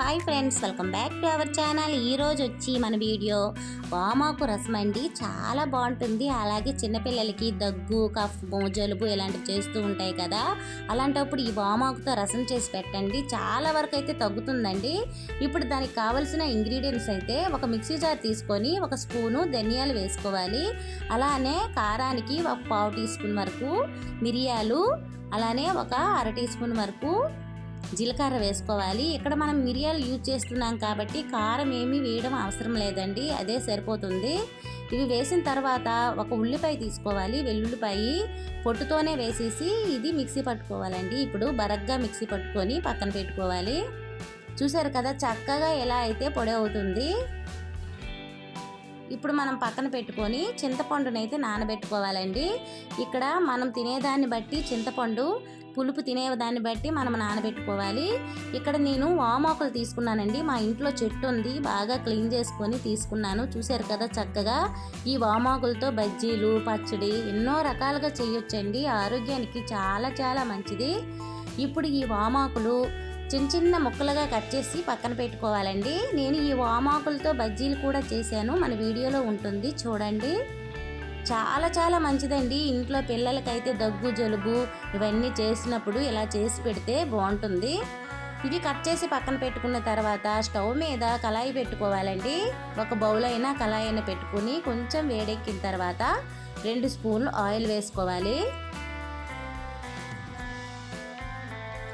Hi friends welcome back to our channel. ఈరోజు వచ్చి మన వీడియో వామాకు రసం అండి. చాలా బాగుంటుంది. అలాగే చిన్నపిల్లలకి దగ్గు కఫ్ జలుబు ఇలాంటివి చేస్తూ ఉంటాయి కదా. అలాంటప్పుడు ఈ వామాకుతో రసం చేసి పెట్టండి. చాలా వరకు అయితే తగ్గుతుందండి. ఇప్పుడు దానికి కావలసిన ఇంగ్రీడియంట్స్ అయితే ఒక మిక్సీ జార్ తీసుకొని ఒక స్పూను ధనియాలు వేసుకోవాలి. అలానే కారానికి ఒక పావు టీ స్పూన్ వరకు మిరియాలు అలానే ఒక అర టీ స్పూన్ వరకు జీలకర్ర వేసుకోవాలి. ఇక్కడ మనం మిరియాలు యూజ్ చేస్తున్నాం కాబట్టి కారం ఏమీ వేయడం అవసరం లేదండి. అదే సరిపోతుంది. ఇవి వేసిన తర్వాత ఒక ఉల్లిపాయ తీసుకోవాలి. వెల్లుల్లిపాయ పొట్టుతోనే వేసేసి ఇది మిక్సీ పట్టుకోవాలండి. ఇప్పుడు బరగ్గా మిక్సీ పట్టుకొని పక్కన పెట్టుకోవాలి. చూసారు కదా చక్కగా ఎలా అయితే పొడి అవుతుంది. ఇప్పుడు మనం పక్కన పెట్టుకొని చింతపండునైతే నానబెట్టుకోవాలండి. ఇక్కడ మనం తినేదాన్ని బట్టి చింతపండు పులుపు తినేదాన్ని బట్టి మనం నానబెట్టుకోవాలి. ఇక్కడ నేను వామాకులు తీసుకున్నానండి. మా ఇంట్లో చెట్టు ఉంది బాగా క్లీన్ చేసుకొని తీసుకున్నాను. చూశారు కదా చక్కగా? ఈ వామాకులతో బజ్జీలు పచ్చడి ఎన్నో రకాలుగా చేయొచ్చండి. ఆరోగ్యానికి చాలా చాలా మంచిది. ఇప్పుడు ఈ వామాకులు చిన్న చిన్న ముక్కలుగా కట్ చేసి పక్కన పెట్టుకోవాలండి. నేను ఈ వామాకులతో బజ్జీలు కూడా చేశాను. మన వీడియోలో ఉంటుంది. చూడండి. చాలా చాలా మంచిదండి. ఇంట్లో పిల్లలకైతే దగ్గు జలుబు ఇవన్నీ చేసినప్పుడు ఇలా చేసి పెడితే బాగుంటుంది. ఇవి కట్ చేసి పక్కన పెట్టుకున్న తర్వాత స్టవ్ మీద కళాయి పెట్టుకోవాలండి. ఒక బౌల్ అయినా కళాయి అయినా పెట్టుకుని కొంచెం వేడెక్కిన తర్వాత రెండు స్పూన్లు ఆయిల్ వేసుకోవాలి.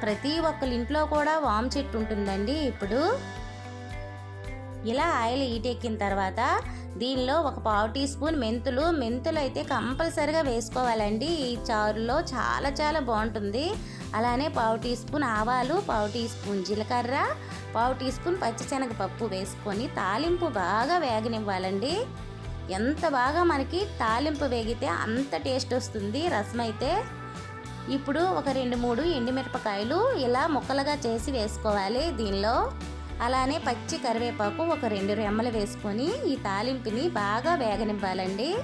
ప్రతి ఒక్కరి ఇంట్లో కూడా వామ్ చెట్టు ఉంటుందండి. ఇప్పుడు ఇలా ఆయిల్ ఈటెక్కిన తర్వాత దీనిలో ఒక పావు టీ స్పూన్ మెంతులు మెంతులు అయితే కంపల్సరిగా వేసుకోవాలండి. ఈ చారులో చాలా చాలా బాగుంటుంది. అలానే పావు టీ స్పూన్ ఆవాలు పావు టీ స్పూన్ జీలకర్ర పావు టీ స్పూన్ పచ్చిశనగపప్పు వేసుకొని తాలింపు బాగా వేగనివ్వాలండి. ఎంత బాగా మనకి తాలింపు వేగితే అంత టేస్ట్ వస్తుంది రసం అయితే ఇప్పుడు ఒక రెండు మూడు ఎండుమిరపకాయలు ఇలా ముక్కలుగా చేసి వేసుకోవాలి దీనిలో. అలానే పచ్చి కరివేపాకు ఒక రెండు రెమ్మలు వేసుకొని ఈ తాలింపుని బాగా వేగనివ్వాలండి.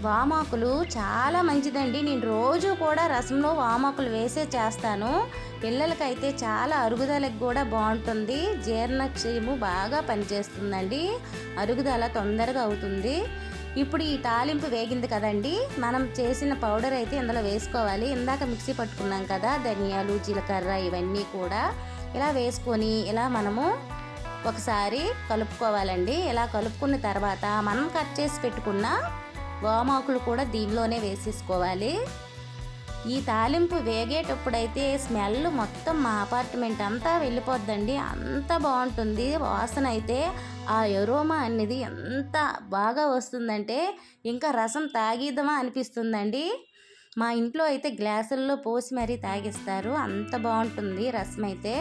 వామాకులు చాలా మంచిదండి. నేను రోజు కూడా రసంలో వామాకులు వేసే చేస్తాను. పిల్లలకైతే చాలా అరుగుదలకు కూడా బాగుంటుంది. జీర్ణక్షయము బాగా పనిచేస్తుందండి. అరుగుదల తొందరగా అవుతుంది. ఇప్పుడు ఈ తాలింపు వేగింది కదండి. మనం చేసిన పౌడర్ అయితే ఇందులో వేసుకోవాలి. ఇందాక మిక్సీ పట్టుకున్నాం కదా ధనియాలు జీలకర్ర ఇవన్నీ కూడా ఇలా వేసుకొని ఇలా మనము ఒకసారి కలుపుకోవాలండి. ఇలా కలుపుకున్న తర్వాత మనం కట్ చేసి పెట్టుకున్న వామాకులు కూడా దీనిలోనే వేసేసుకోవాలి. ఈ తాలింపు వేగేటప్పుడైతే స్మెల్ మొత్తం మా అపార్ట్మెంట్ అంతా వెళ్ళిపోద్దండి. అంత బాగుంటుంది. వాసన అయితే ఆ ఎరోమా అనేది ఎంత బాగా వస్తుందంటే ఇంకా రసం తాగిద్దామా అనిపిస్తుందండి. మా ఇంట్లో అయితే గ్లాసుల్లో పోసి మరీ తాగిస్తారు. అంత బాగుంటుంది రసం అయితే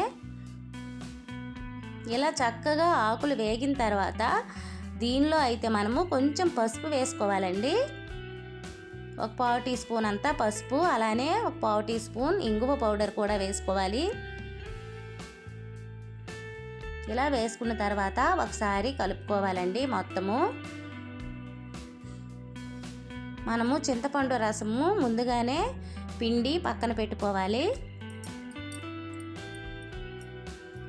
ఇలా చక్కగా ఆకులు వేగిన తర్వాత దీనిలో అయితే మనము కొంచెం పసుపు వేసుకోవాలండి. ఒక పావు టీ స్పూన్ అంతా పసుపు అలానే ఒక పావు టీ స్పూన్ ఇంగువ పౌడర్ కూడా వేసుకోవాలి. ఇలా వేసుకున్న తర్వాత ఒకసారి కలుపుకోవాలండి మొత్తము. మనము చింతపండు రసము ముందుగానే పిండి పక్కన పెట్టుకోవాలి.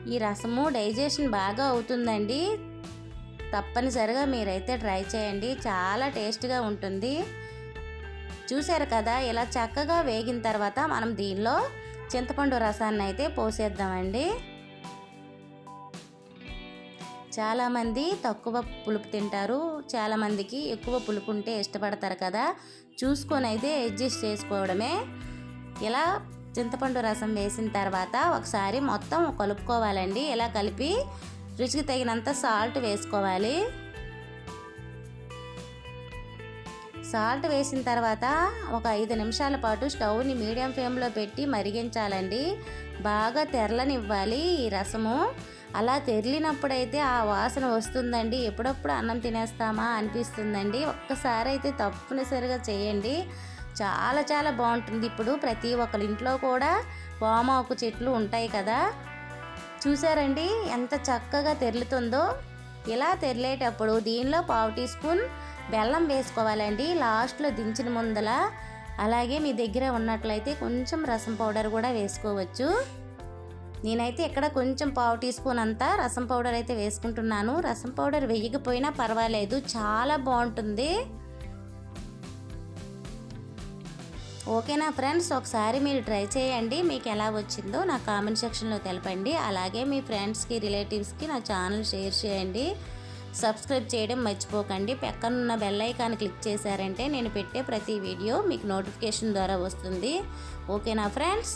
ఈ రసము డైజెషన్ బాగా అవుతుందండి. తప్పనిసరిగా మీరైతే ట్రై చేయండి. చాలా టేస్ట్గా ఉంటుంది. చూసారు కదా ఇలా చక్కగా వేగిన తర్వాత మనం దీనిలో చింతపండు రసాన్ని అయితే పోసేద్దామండి. చాలామంది తక్కువ పులుపు తింటారు. చాలామందికి ఎక్కువ పులుపు ఉంటే ఇష్టపడతారు కదా. చూసుకొని అయితే అడ్జస్ట్ చేసుకోవడమే. ఇలా చింతపండు రసం వేసిన తర్వాత ఒకసారి మొత్తం కలుపుకోవాలండి. ఇలా కలిపి రుచికి తగినంత సాల్ట్ వేసుకోవాలి. సాల్ట్ వేసిన తర్వాత ఒక ఐదు నిమిషాల పాటు స్టవ్ని మీడియం ఫ్లేమ్లో పెట్టి మరిగించాలండి. బాగా తెరలనివ్వాలి ఈ రసము. అలా తెరిలినప్పుడైతే ఆ వాసన వస్తుందండి. ఎప్పుడప్పుడు అన్నం తినేస్తామా అనిపిస్తుందండి. ఒక్కసారి అయితే తప్పనిసరిగా చేయండి. చాలా చాలా బాగుంటుంది. ఇప్పుడు ప్రతి ఒక్కరి ఇంట్లో కూడా వామాకు చెట్లు ఉంటాయి కదా. చూసారండి? ఎంత చక్కగా తెరులుతుందో. ఇలా తెరిలేటప్పుడు దీనిలో పావు టీ స్పూన్ బెల్లం వేసుకోవాలండి. లాస్ట్లో దించిన ముందల అలాగే మీ దగ్గర ఉన్నట్లయితే కొంచెం రసం పౌడర్ కూడా వేసుకోవచ్చు. నేనైతే ఇక్కడ కొంచెం పావు టీ స్పూన్ అంతా రసం పౌడర్ అయితే వేసుకుంటున్నాను. రసం పౌడర్ వేయకపోయినా పర్వాలేదు. చాలా బాగుంటుంది. ఓకేనా ఫ్రెండ్స్? ఒకసారి మీరు ట్రై చేయండి. మీకు ఎలా వచ్చిందో నా కామెంట్ సెక్షన్లో తెలపండి. అలాగే మీ ఫ్రెండ్స్కి రిలేటివ్స్కి నా ఛానల్ షేర్ చేయండి. సబ్స్క్రైబ్ చేయడం మర్చిపోకండి. పక్కనున్న బెల్ ఐకాన్ క్లిక్ చేశారంటే నేను పెట్టే ప్రతి వీడియో మీకు నోటిఫికేషన్ ద్వారా వస్తుంది. ఓకేనా ఫ్రెండ్స్?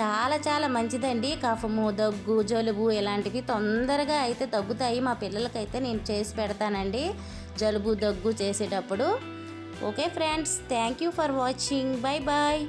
చాలా చాలా మంచిదండి. కఫము దగ్గు జలుబు ఇలాంటివి తొందరగా అయితే తగ్గుతాయి. మా పిల్లలకైతే నేను చేసి పెడతానండి. జలుబు దగ్గు చేసేటప్పుడు. Okay friends? Thank you for watching. Bye bye